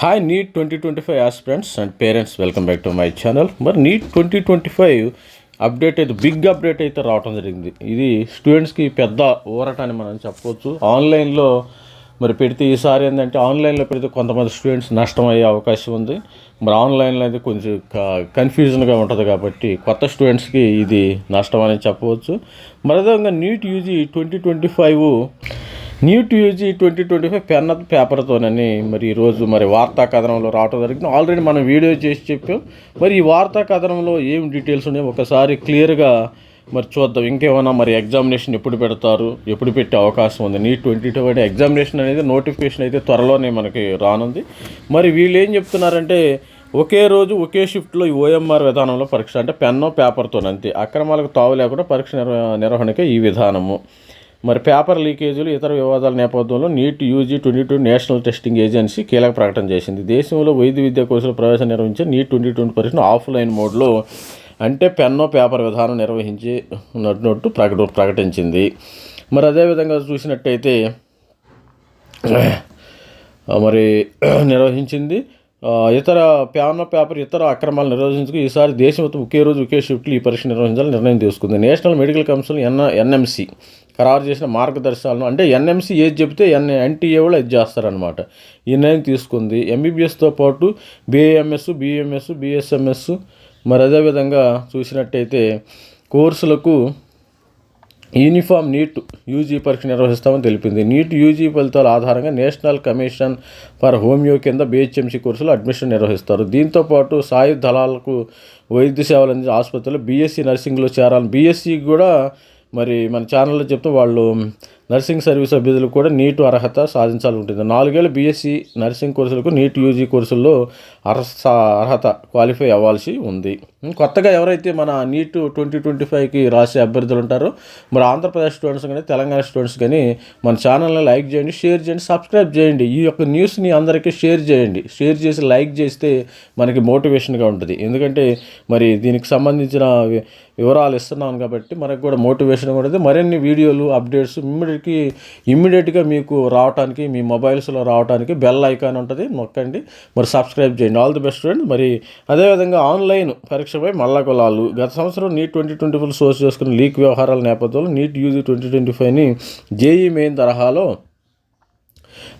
Hi NEET twenty twenty five aspirants and parents welcome back to my channel మరి NEET twenty twenty five update అయితే big update అయితే రావడం జరిగింది. ఇది స్టూడెంట్స్కి పెద్ద ఊరట అని మనం చెప్పవచ్చు. ఆన్లైన్లో మరి పెడితే ఈసారి ఏంటంటే ఆన్లైన్లో పెడితే కొంతమంది స్టూడెంట్స్ నష్టం అయ్యే అవకాశం ఉంది. మరి ఆన్లైన్లో అయితే కొంచెం కన్ఫ్యూజన్గా ఉంటుంది కాబట్టి కొత్త స్టూడెంట్స్కి ఇది నష్టం అని చెప్పవచ్చు. మరి అదేవిధంగా NEET UG twenty twenty five NEET UG twenty twenty five pen పేపర్తోనని మరి ఈరోజు మరి వార్తా కథనంలో రావడం జరిగింది. ఆల్రెడీ మనం వీడియో చేసి చెప్పాం. మరి ఈ వార్తా కథనంలో ఏం డీటెయిల్స్ ఉన్నాయో ఒకసారి క్లియర్గా మరి చూద్దాం. ఇంకేమైనా మరి ఎగ్జామినేషన్ ఎప్పుడు పెడతారు? ఎప్పుడు పెట్టే అవకాశం ఉంది? నీట్ ట్వంటీ టూ అంటే ఎగ్జామినేషన్ అనేది నోటిఫికేషన్ అయితే త్వరలోనే మనకి రానుంది. మరి వీళ్ళు ఏం చెప్తున్నారంటే ఒకే రోజు ఒకే షిఫ్ట్లో ఈ ఓఎంఆర్ విధానంలో పరీక్ష అంటే పెన్నో పేపర్తో అంతే అక్రమాలకు తావు లేకుండా పరీక్ష నిర్వ నిర్వహణకే ఈ విధానము. మరి పేపర్ లీకేజీలు ఇతర వివాదాల నేపథ్యంలో NEET UG twenty two national testing agency కీలక ప్రకటన చేసింది. దేశంలో వైద్య విద్యా కోర్సుల ప్రవేశం నిర్వహించే నీట్ ట్వంటీ ట్వంటీ పరీక్షను ఆఫ్లైన్ మోడ్లో అంటే పెన్నో పేపర్ విధానం నిర్వహించి నట్టు ప్రకట ప్రకటించింది. మరి అదేవిధంగా చూసినట్టయితే మరి నిర్వహించింది ఇతర ప్యానో పేపర్ ఇతర అక్రమాలు నిర్వహించుకు ఈసారి దేశం ఒకే రోజు ఒకే షిఫ్ట్లు ఈ పరీక్ష నిర్వహించాలని నిర్ణయం తీసుకుంది. National medical council N NMC ఖరారు చేసిన మార్గదర్శకాలను అంటే ఎన్ఎంసి ఏది చెబితే ఎన్ ఎన్టీఏ వాళ్ళు ఇది చేస్తారనమాట ఈ నిర్ణయం తీసుకుంది. ఎంబీబీఎస్తో పాటు బీఏఎంఎస్ బీఎంఎస్ బీఎస్ఎంఎస్ మరి అదేవిధంగా చూసినట్టయితే కోర్సులకు యూనిఫామ్ నీట్ యూజీ పరీక్ష నిర్వహిస్తామని తెలిపింది. నీట్ యూజీ ఫలితాల ఆధారంగా నేషనల్ కమిషన్ ఫర్ హోమియో కింద బిహెచ్ఎంసీ కోర్సులో అడ్మిషన్ నిర్వహిస్తారు. దీంతో పాటు సాయుధ దళాలకు వైద్య సేవలు అందించే ఆసుపత్రిలో బీఎస్సీ నర్సింగ్లో చేరాలి బీఎస్సీకి కూడా మరి మన ఛానల్లో చెప్తే వాళ్ళు నర్సింగ్ సర్వీస్ అభ్యర్థులు కూడా నీటు అర్హత సాధించాలి ఉంటుంది నాలుగేళ్ళు బీఎస్సీ నర్సింగ్ కోర్సులకు నీట్ యూజీ కోర్సుల్లో అర్హత అర్హత క్వాలిఫై అవ్వాల్సి ఉంది. కొత్తగా ఎవరైతే మన నీట్ ట్వంటీ ట్వంటీ ఫైవ్కి రాసే అభ్యర్థులు ఉంటారో మరి ఆంధ్రప్రదేశ్ స్టూడెంట్స్ కానీ తెలంగాణ స్టూడెంట్స్ కానీ మన ఛానల్ని లైక్ చేయండి షేర్ చేయండి సబ్స్క్రైబ్ చేయండి. ఈ యొక్క న్యూస్ని అందరికీ షేర్ చేయండి. షేర్ చేసి లైక్ చేస్తే మనకి మోటివేషన్గా ఉంటుంది. ఎందుకంటే మరి దీనికి సంబంధించిన వివరాలు ఇస్తున్నాను కాబట్టి మనకు కూడా మోటివేషన్ ఉంటుంది మరిన్ని వీడియోలు అప్డేట్స్ ఇమ్మీడియట్కి ఇమ్మీడియట్గా మీకు రావడానికి మీ మొబైల్స్లో రావడానికి బెల్ ఐకాన్ ఉంటుంది. నొక్కండి. మరి సబ్స్క్రైబ్ చేయండి. ఆల్ ది బెస్ట్ ఫ్రెండ్ మరి అదేవిధంగా ఆన్లైన్ పరీక్షపై మల్ల కులాలు గత సంవత్సరం NEET twenty twenty four source చేసుకున్న లీక్ వ్యవహారాల నేపథ్యంలో నీట్ యూజీ ట్వంటీ ట్వంటీ ఫైవ్ని జేఈ మెయిన్ తరహాలో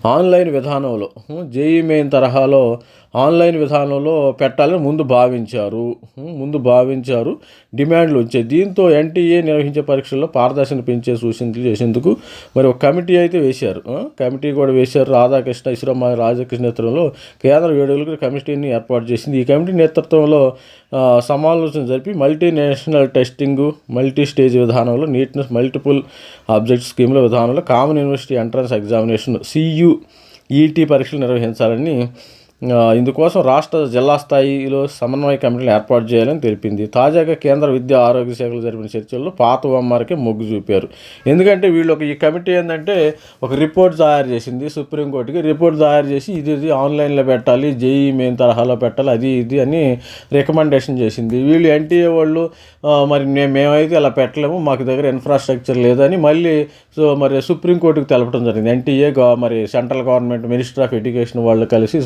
ఆన్లైన్ విధానంలో జేఈ మెయిన్ తరహాలో ఆన్లైన్ విధానంలో పెట్టాలని ముందు భావించారు. ముందు భావించారు. డిమాండ్లు వచ్చాయి. దీంతో ఎన్టీఏ నిర్వహించే పరీక్షల్లో పారదర్శన పెంచే సూచనలు చేసేందుకు మరి ఒక కమిటీ అయితే వేశారు. కమిటీ కూడా వేశారు. రాధాకృష్ణ ఇస్రో రాధాకృష్ణ నేతృత్వంలో కేంద్ర వేడుకలకు కమిటీని ఏర్పాటు చేసింది. ఈ కమిటీ నేతృత్వంలో సమాలోచన జరిపి మల్టీనేషనల్ టెస్టింగ్ మల్టీ స్టేజ్ విధానంలో నీట్నెస్ మల్టిపుల్ ఆబ్జెక్ట్ స్కీమ్ల విధానంలో common university entrance examination CU ET పరీక్షలు నిర్వహించాలని ఇందుకోసం రాష్ట్ర జిల్లా స్థాయిలో సమన్వయ కమిటీలు ఏర్పాటు చేయాలని తెలిపింది. తాజాగా కేంద్ర విద్యా ఆరోగ్య శాఖలు జరిపిన చర్చల్లో పాత ఒమ్మరికి మొగ్గు చూపారు. ఎందుకంటే వీళ్ళు ఒక ఈ కమిటీ ఏంటంటే ఒక రిపోర్ట్ తయారు చేసింది సుప్రీంకోర్టుకి రిపోర్ట్ తయారు చేసి ఇది ఇది ఆన్లైన్లో పెట్టాలి జేఈ మెయిన్ తరహాలో పెట్టాలి అది ఇది అని రికమెండేషన్ చేసింది. వీళ్ళు ఎన్టీఏ వాళ్ళు మరి మేమైతే ఇలా పెట్టలేము మాకు దగ్గర ఇన్ఫ్రాస్ట్రక్చర్ లేదని మళ్ళీ సో మరి సుప్రీంకోర్టుకి తెలపడం జరిగింది. ఎన్టీఏ మరి central government minister of education వాళ్ళు కలిసి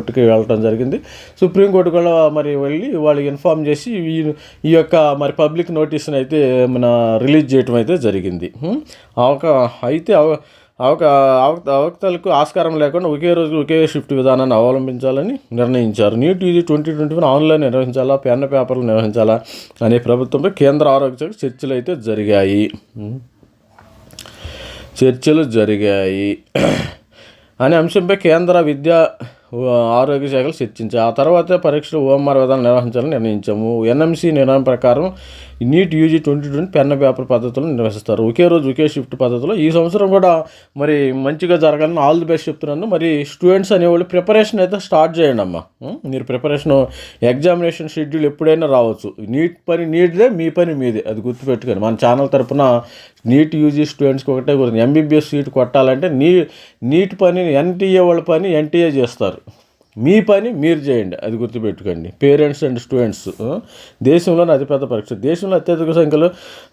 సుప్రీంకోర్టుకి వెళ్ళడం జరిగింది. సుప్రీంకోర్టు కూడా మరి వెళ్ళి వాళ్ళకి ఇన్ఫామ్ చేసి ఈ ఈ యొక్క మరి పబ్లిక్ నోటీస్ని అయితే మన రిలీజ్ చేయటం అయితే జరిగింది. అవక అయితే అవ అవక అవక అవకతలకు ఆస్కారం లేకుండా ఒకే రోజు ఒకే షిఫ్ట్ విధానాన్ని అవలంబించాలని నిర్ణయించారు. నీట్ ఇది ట్వంటీ ట్వంటీ వన్ ఆన్లైన్ నిర్వహించాలా? పెన్న పేపర్లు నిర్వహించాలా? అనే ప్రభుత్వంపై కేంద్ర ఆరోగ్య శాఖ చర్చలు అయితే జరిగాయి. చర్చలు జరిగాయి. అనే అంశంపై కేంద్ర విద్యా ఆరోగ్య శాఖలు చర్చించాయి. ఆ తర్వాత పరీక్షలు ఓఎంఆర్ విధానం నిర్వహించాలని నిర్ణయించాము. ఎన్ఎంసీ నిర్ణయం ప్రకారం నీట్ యూజీ ట్వంటీ ట్వంటీ పెన్న పేపర్ పద్ధతిలో నిర్వహిస్తారు. ఒకే రోజు ఒకే షిఫ్ట్ పద్ధతిలో ఈ సంవత్సరం కూడా మరి మంచిగా జరగాలని ఆల్ ది బెస్ట్ చెప్తున్నాను. మరి స్టూడెంట్స్ అనేవాళ్ళు ప్రిపరేషన్ అయితే స్టార్ట్ చేయండి అమ్మా. మీరు ప్రిపరేషన్ ఎగ్జామినేషన్ షెడ్యూల్ ఎప్పుడైనా రావచ్చు. నీట్ పని నీట్దే మీ పని మీదే. అది గుర్తుపెట్టుకొని మన ఛానల్ తరపున నీట్ యూజీ స్టూడెంట్స్కి ఒకటే గురించి ఎంబీబీఎస్ సీట్ కొట్టాలంటే నీ నీట్ పని ఎన్టీఏ వాళ్ళ పని ఎన్టీఏ చేస్తారు. మీ పని మీరు చేయండి. అది గుర్తుపెట్టుకోండి. పేరెంట్స్ అండ్ స్టూడెంట్స్ దేశంలోనే దేశంలోని అతిపెద్ద పరీక్ష. దేశంలో అత్యధిక సంఖ్యలో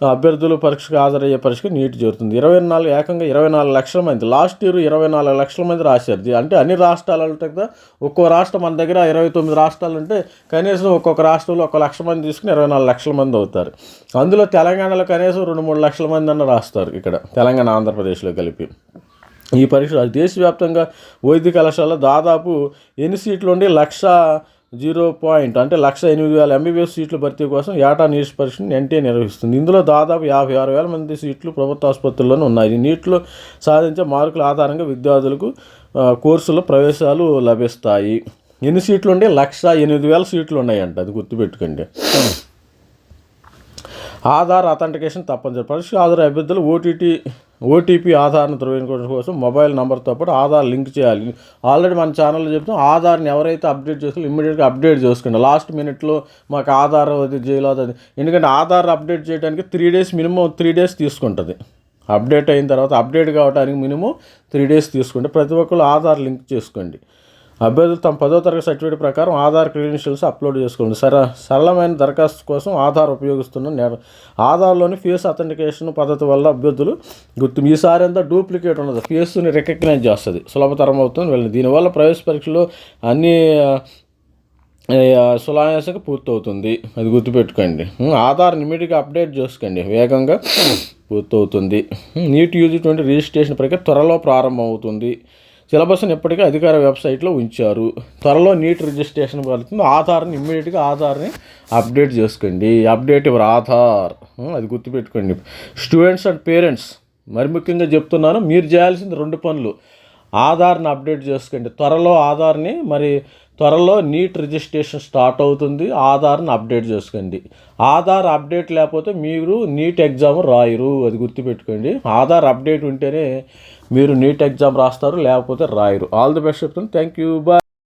అభ్యర్థులు పరీక్షకు హాజరయ్యే పరీక్ష నీట్ జరుగుతుంది ఇరవై నాలుగు ఏకంగా ఇరవై నాలుగు లక్షల మంది. లాస్ట్ ఇయర్ ఇరవై నాలుగు లక్షల మంది రాశారు. అంటే అన్ని రాష్ట్రాలు కదా ఒక్కో రాష్ట్రం మన దగ్గర ఇరవై తొమ్మిది రాష్ట్రాలు ఉంటే కనీసం ఒక్కొక్క రాష్ట్రంలో ఒక లక్ష మంది తీసుకుని ఇరవై నాలుగు లక్షల మంది అవుతారు. అందులో తెలంగాణలో కనీసం రెండు మూడు లక్షల మంది అన్న రాస్తారు ఇక్కడ. తెలంగాణ ఆంధ్రప్రదేశ్లో కలిపి. ఈ పరీక్ష దేశవ్యాప్తంగా వైద్య కళాశాలలో దాదాపు ఎన్ని సీట్లు ఉండి? లక్ష జీరో పాయింట్ అంటే లక్ష ఎనిమిది వేల ఎంబీబీఎస్ సీట్ల భర్తీ కోసం ఏటా నీట్ పరీక్షను ఎన్టీఏ నిర్వహిస్తుంది. ఇందులో దాదాపు యాభై ఆరు వేల మంది సీట్లు ప్రభుత్వ ఆసుపత్రుల్లోనే ఉన్నాయి నీటిలో సాధించే మార్కుల ఆధారంగా విద్యార్థులకు కోర్సులో ప్రవేశాలు లభిస్తాయి. ఎన్ని సీట్లు ఉండే? లక్ష ఎనిమిది వేల సీట్లు ఉన్నాయంట. అది గుర్తుపెట్టుకోండి. ఆధార్ అథెంటికేషన్ తప్పనిసరి. పరీక్ష ఆధార్ అభ్యర్థులు ఓటీటీ ఓటీపీ ఆధార్ను ధృవీకరణ కోసం మొబైల్ నెంబర్తో పాటు ఆధార్ లింక్ చేయాలి. ఆల్రెడీ మన ఛానల్లో చెప్తాం ఆధార్ని ఎవరైతే అప్డేట్ చేసుకోవాలి ఇమ్మీడియట్గా అప్డేట్ చేసుకోండి. లాస్ట్ మినిట్లో మాకు ఆధార్ అది చేయలేదు అది ఎందుకంటే ఆధార్ అప్డేట్ చేయడానికి three days minimum three days తీసుకుంటుంది. అప్డేట్ అయిన తర్వాత అప్డేట్ కావడానికి మినిమం త్రీ డేస్ తీసుకుంటే ప్రతి ఒక్కరు ఆధార్ లింక్ చేసుకోండి. అభ్యర్థులు తమ పదో తరగతి సర్టిఫికేట్ ప్రకారం ఆధార్ క్రెడెన్షియల్స్ అప్లోడ్ చేసుకోండి. సర సరళమైన దరఖాస్తు కోసం ఆధార్ ఉపయోగిస్తున్న నేర ఆధార్లోని ఫేస్ అథెంటికేషన్ పద్ధతి వల్ల అభ్యర్థులు గుర్తు ఈసారి అంతా డూప్లికేట్ ఉండదు. ఫేస్ని రికగ్నైజ్ చేస్తుంది. సులభతరం అవుతుంది వెళ్ళి దీనివల్ల ప్రవేశ పరీక్షలో అన్ని ఆ, సులాయాసంగా పూర్తవుతుంది. అది గుర్తుపెట్టుకోండి. ఆధార్ నిమిడిగా అప్డేట్ చేసుకోండి. వేగంగా పూర్తవుతుంది. నీట్ యూజ్ ట్వంటీ రిజిస్ట్రేషన్ ప్రక్రియ త్వరలో ప్రారంభమవుతుంది. సిలబస్ని ఎప్పటికీ అధికార వెబ్సైట్లో ఉంచారు. త్వరలో నీట్ రిజిస్ట్రేషన్ పడుతుంది. ఆధార్ని ఇమ్మీడియట్గా ఆధార్ని అప్డేట్ చేసుకోండి. అప్డేట్ ఇవ్వరు ఆధార్. అది గుర్తుపెట్టుకోండి. Students and parents. మరి ముఖ్యంగా చెప్తున్నాను మీరు చేయాల్సింది రెండు పనులు. ఆధార్ని అప్డేట్ చేసుకోండి. త్వరలో ఆధార్ని మరి త్వరలో నీట్ రిజిస్ట్రేషన్ స్టార్ట్ అవుతుంది. ఆధార్ని అప్డేట్ చేసుకోండి. ఆధార్ అప్డేట్ లేకపోతే మీరు నీట్ ఎగ్జామ్ రాయరు. అది గుర్తుపెట్టుకోండి. ఆధార్ అప్డేట్ ఉంటేనే మీరు నీట్ ఎగ్జామ్ రాస్తారు లేకపోతే రాయరు. ఆల్ ది బెస్ట్ చెప్తాను థ్యాంక్ యూ బాయ్